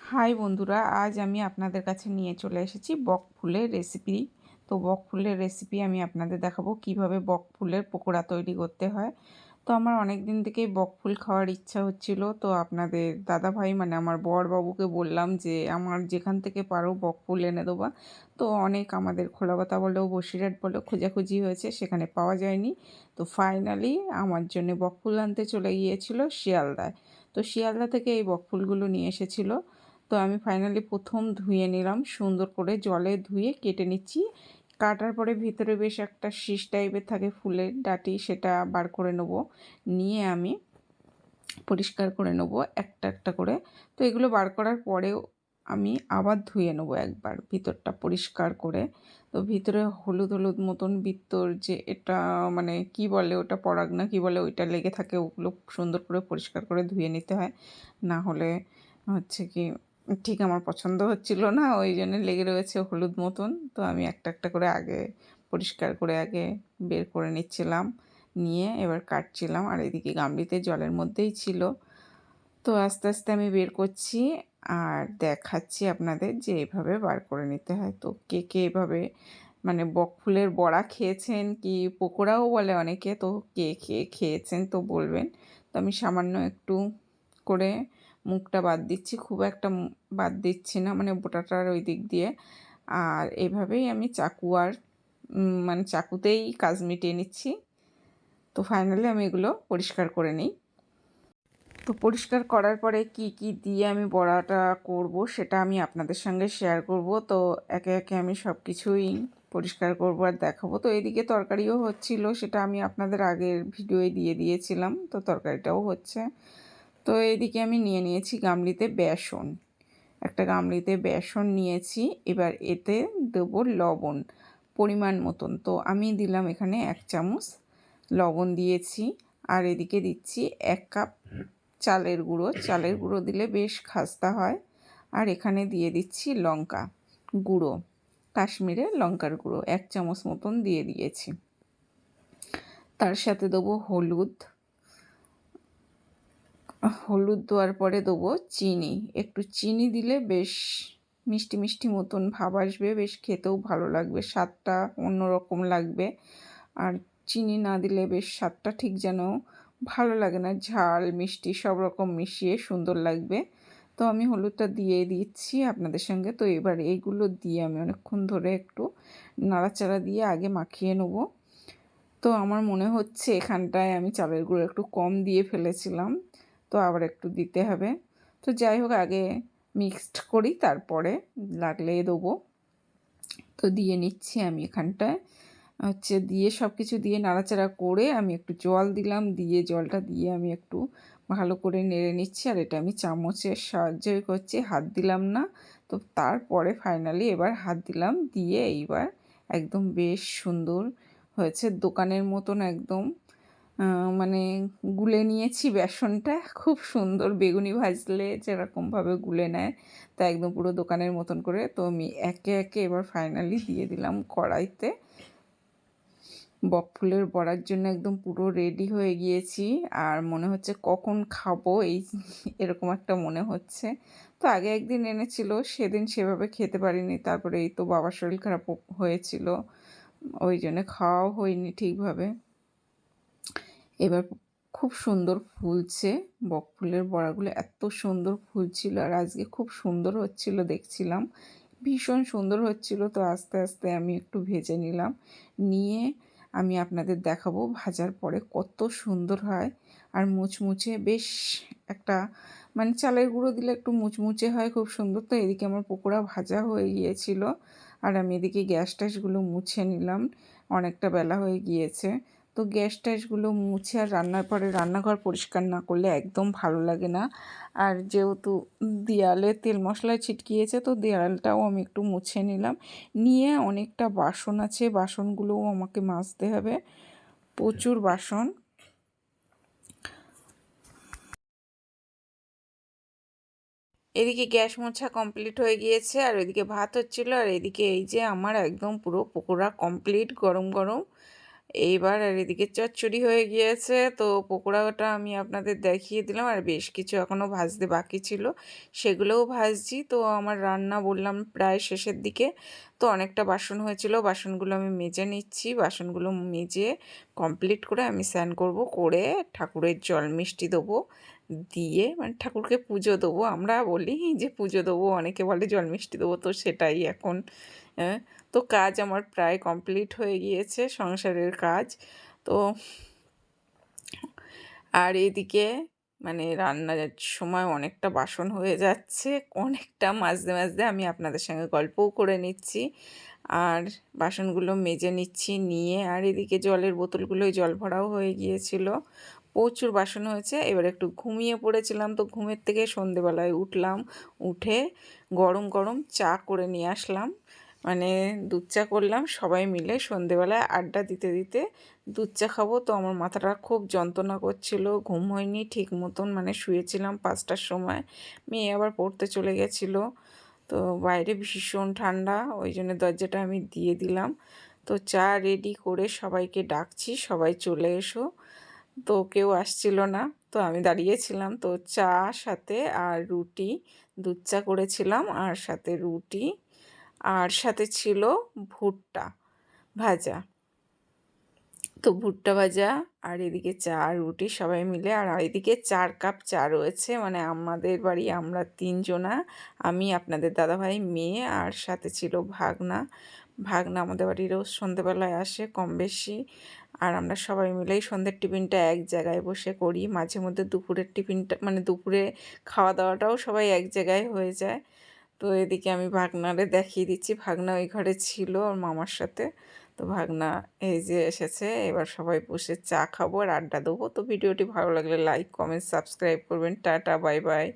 High বন্ধুরা, আজ আমি আপনাদের কাছে নিয়ে চলে এসেছি বক ফুলের রেসিপি তো বক ফুলের রেসিপি আমি আপনাদের দেখাবো কীভাবে বক ফুলের পকোড়া তৈরি করতে হয়। তো আমার অনেক দিন থেকেই বক ফুল খাওয়ার ইচ্ছা হচ্ছিল। তো আপনাদের দাদা ভাই মানে আমার বর বাবুকে বললাম যে, আমার যেখান থেকে পারো বক ফুল এনে দেবা। তো অনেক আমাদের খোলাবাতা বলেও বসিরহাট বলেও খোঁজাখুঁজি হয়েছে, সেখানে পাওয়া যায়নি। তো ফাইনালি আমার জন্য বক ফুল আনতে চলে গিয়েছিল শিয়ালদায়। তো শিয়ালদা থেকে এই বক ফুলগুলো নিয়ে এসেছিল। তো আমি ফাইনালি প্রথম ধুয়ে নিলাম, সুন্দর করে জলে ধুয়ে কেটে নিচ্ছি। কাটার পরে ভিতরে বেশ একটা শীষ টাইপের থাকে ফুলের ডাটি, সেটা বার করে নেব। নিয়ে আমি পরিষ্কার করে নেব একটা একটা করে। তো এগুলো বার করার পরেও আমি আবার ধুয়ে নেব একবার ভিতরটা পরিষ্কার করে। তো ভিতরে হলুদ হলুদ মতন ভিতর যে এটা মানে কি বলে ওটা পরাগ না, কি বলে ওইটা লেগে থাকে, ওগুলো সুন্দর করে পরিষ্কার করে ধুয়ে নিতে হয়। না হলে হচ্ছে কি ঠিক আমার পছন্দ হচ্ছিল না, ওই জন্য লেগে রয়েছে হলুদ মতন। তো আমি একটা একটা করে আগে পরিষ্কার করে আগে বের করে নিচ্ছিলাম, নিয়ে এবার কাটছিলাম। আর এদিকে গামলিতে জলের মধ্যেই ছিল। তো আস্তে আস্তে আমি বের করছি আর দেখাচ্ছি আপনাদের যে এভাবে বার করে নিতে হয়। তো কে কে এভাবে মানে বক ফুলের বড়া খেয়েছেন কি পকোড়াও বলে অনেকে, তো কে কে খেয়েছেন তো বলবেন। তো আমি সামান্য একটু করে মুখটা বাদ দিচ্ছি। খুব একটা বাদ দিচ্ছি না মানে বোটাটার ওই দিক দিয়ে। আর এভাবেই আমি চাকু আর মানে চাকুতেই কাজ মিটিয়ে নিচ্ছি। তো ফাইনালি আমি এগুলো পরিষ্কার করে নিই। তো পরিষ্কার করার পরে কি কি দিয়ে আমি বড়াটা করব সেটা আমি আপনাদের সঙ্গে শেয়ার করব। তো একে একে আমি সব কিছুই পরিষ্কার করব আর দেখাবো। তো এদিকে তরকারিও হচ্ছিল, সেটা আমি আপনাদের আগের ভিডিওয়ে দিয়ে দিয়েছিলাম। তো তরকারিটাও হচ্ছে। তো এদিকে আমি নিয়ে নিয়েছি গামলিতে বেসন। একটা গামলিতে বেসন নিয়েছি, এবার এতে দেবো লবণ পরিমাণ মতন। তো আমি দিলাম এখানে এক চামচ লবণ দিয়েছি, আর এদিকে দিচ্ছি এক কাপ চালের গুঁড়ো। চালের গুঁড়ো দিলে বেশ খাস্তা হয়। আর এখানে দিয়ে দিচ্ছি লঙ্কা গুঁড়ো কাশ্মীরের লঙ্কার গুঁড়ো, এক চামচ মতন দিয়ে দিয়েছি। তার সাথে দেবো হলুদ হলুদ দেওয়ার পরে দেবো চিনি। একটু চিনি দিলে বেশ মিষ্টি মিষ্টি মতন ভাব আসবে, বেশ খেতেও ভালো লাগবে, স্বাদটা অন্যরকম লাগবে। আর চিনি না দিলে বেশ স্বাদটা ঠিক যেন ভালো লাগে না, ঝাল, মিষ্টি সব রকম মিশিয়ে সুন্দর লাগবে। তো আমি হলুদটা দিয়ে দিচ্ছি আপনাদের সঙ্গে। তো এবার এইগুলো দিয়ে আমি অনেকক্ষণ ধরে একটু নাড়াচাড়া দিয়ে আগে মাখিয়ে নেব। তো আমার মনে হচ্ছে এখানটায় আমি চালের গুঁড়ো একটু কম দিয়ে ফেলেছিলাম। তো আবার একটু দিতে হবে। তো যাই হোক, আগে মিক্সড করি, তারপরে লাগলে দেবো। তো দিয়ে নিচ্ছি আমি এখানটায়। হচ্ছে দিয়ে সব কিছু দিয়ে নাড়াচাড়া করে আমি একটু জল দিলাম। দিয়ে জলটা দিয়ে আমি একটু ভালো করে নেড়ে নিচ্ছি। আর এটা আমি চামচের সাহায্য করছি, হাত দিলাম না। তো তারপরে ফাইনালি এবার হাত দিলাম। দিয়ে এইবার একদম বেশ সুন্দর হয়েছে। দোকানের মতন একদম। মানে গুলে নিয়েছি বেসনটা। খুব সুন্দর বেগুনি ভাজলে যেরকমভাবে গুলে নেয়, তা একদম পুরো দোকানের মতন করে। তো আমি একে একে এবার ফাইনালি দিয়ে দিলাম কড়াইতে। বক ফুলের বড়ার জন্য একদম পুরো রেডি হয়ে গিয়েছি। আর মনে হচ্ছে কখন খাব, এই এরকম একটা মনে হচ্ছে। তো আগে একদিন এনেছিল, সেদিন সেভাবে খেতে পারিনি। তারপরে এই তো বাবার শরীর খারাপ হয়েছিল, ওই জন্য খাওয়াও হয়নি ঠিকভাবে। এবার খুব সুন্দর ফুলছে। বক ফুলের বড়াগুলো এত সুন্দর ফুলছিল আর আজকে খুব সুন্দর হচ্ছিল দেখছিলাম। ভীষণ সুন্দর হচ্ছিল তো আস্তে আস্তে আমি একটু ভেজে নিলাম। নিয়ে আমি আপনাদের দেখাবো ভাজার পরে কত সুন্দর হয়। আর মুচমুচে বেশ একটা মানে চালের গুঁড়ো দিলে একটু মুচমুচে হয় খুব সুন্দর। তো এদিকে আমার পকোড়া ভাজা হয়ে গিয়েছিল। আর আমি এদিকে গ্যাস ট্যাসগুলো মুছে নিলাম। অনেকটা বেলা হয়ে গিয়েছে। তো গ্যাস ট্যাসগুলো মুছে আর রান্নার পরে রান্নাঘর পরিষ্কার না করলে একদম ভালো লাগে না। আর যেহেতু দেয়ালে তেল মশলা ছিটকিয়েছে, তো দেয়ালটাও আমি একটু মুছে নিলাম। নিয়ে অনেকটা বাসন আছে, বাসনগুলোও আমাকে মাজতে হবে। প্রচুর বাসন। এদিকে গ্যাস মোছা কমপ্লিট হয়ে গিয়েছে, আর এদিকে ভাত হচ্ছিল, আর এদিকে এই যে আমার একদম পুরো পকোড়া কমপ্লিট, গরম গরম। এইবার আর এদিকে চচ্চড়ি হয়ে গিয়েছে। তো পকোড়াটা আমি আপনাদের দেখিয়ে দিলাম আর বেশ কিছু এখনও ভাজতে বাকি ছিল, সেগুলোও ভাজছি। তো আমার রান্না বললাম প্রায় শেষের দিকে। তো অনেকটা বাসন হয়েছিল, বাসনগুলো আমি মেজে নিচ্ছি। বাসনগুলো মেজে কমপ্লিট করে আমি স্নান করব, করে ঠাকুরের জল মিষ্টি দেবো। দিয়ে মানে ঠাকুরকে পুজো দেবো। আমরা বলি যে পুজো দেবো, অনেকে বলে জল মিষ্টি দেবো, তো সেটাই এখন তো কাজ আমার প্রায় কমপ্লিট হয়ে গিয়েছে, সংসারের কাজ। তো আর এদিকে মানে রান্নার সময় অনেকটা বাসন হয়ে যাচ্ছে, অনেকটা মাঝে মাঝে আমি আপনাদের সঙ্গে গল্পও করে নিচ্ছি। আর বাসনগুলো মেজে নিচ্ছি, নিয়ে আর এদিকে জলের বোতলগুলোই জল ভরাও হয়ে গিয়েছিল। প্রচুর বাসন হয়েছে। এবার একটু ঘুমিয়ে পড়েছিলাম তো ঘুমের থেকে সন্ধেবেলায় উঠলাম, উঠে গরম গরম চা করে নিয়ে আসলাম। মানে দুধ চা করলাম, সবাই মিলে সন্ধেবেলায় আড্ডা দিতে দিতে দুধ চা খাব। তো আমার মাথাটা খুব যন্ত্রণা করছিল, ঘুম হয়নি ঠিক মতন মানে শুয়েছিলাম পাঁচটার সময়। মেয়ে আবার পড়তে চলে গেছিল, তো বাইরে ভীষণ ঠান্ডা, ওই জন্য দরজাটা আমি দিয়ে দিলাম। তো চা রেডি করে সবাইকে ডাকছি, সবাই চলে এসো। তো কেউ আসছিল না। তো আমি দাঁড়িয়েছিলাম। তো চা সাথে আর রুটি, দুধ চা করেছিলাম আর সাথে রুটি। আর সাথে ছিল ভুট্টা ভাজা। তো ভুট্টা ভাজা আর এদিকে চা রুটি সবাই মিলে। আর এদিকে চার কাপ চা রয়েছে। মানে আমাদের বাড়ি আমরা তিনজনা, আমি, আপনাদের দাদাভাই, মেয়ে আর সাথে ছিল ভাগনা। ভাগনা আমাদের বাড়িরও সন্ধেবেলায় আসে কম বেশি। আর আমরা সবাই মিলেই সন্ধ্যের টিফিনটা এক জায়গায় বসে করি। মাঝে মধ্যে দুপুরের টিফিনটা মানে দুপুরে খাওয়া দাওয়াটাও সবাই এক জায়গায় হয়ে যায়। তো এদিকে আমি ভাগনারে দেখিয়ে দিচ্ছি। ভাগনা ওই ঘরে ছিল ওর মামার সাথে। তো ভাগনা এই যে এসেছে, এবার সবাই বসে চা খাব আর আড্ডা দেবো। তো ভিডিওটি ভালো লাগলে লাইক কমেন্ট সাবস্ক্রাইব করবেন। Tata bye by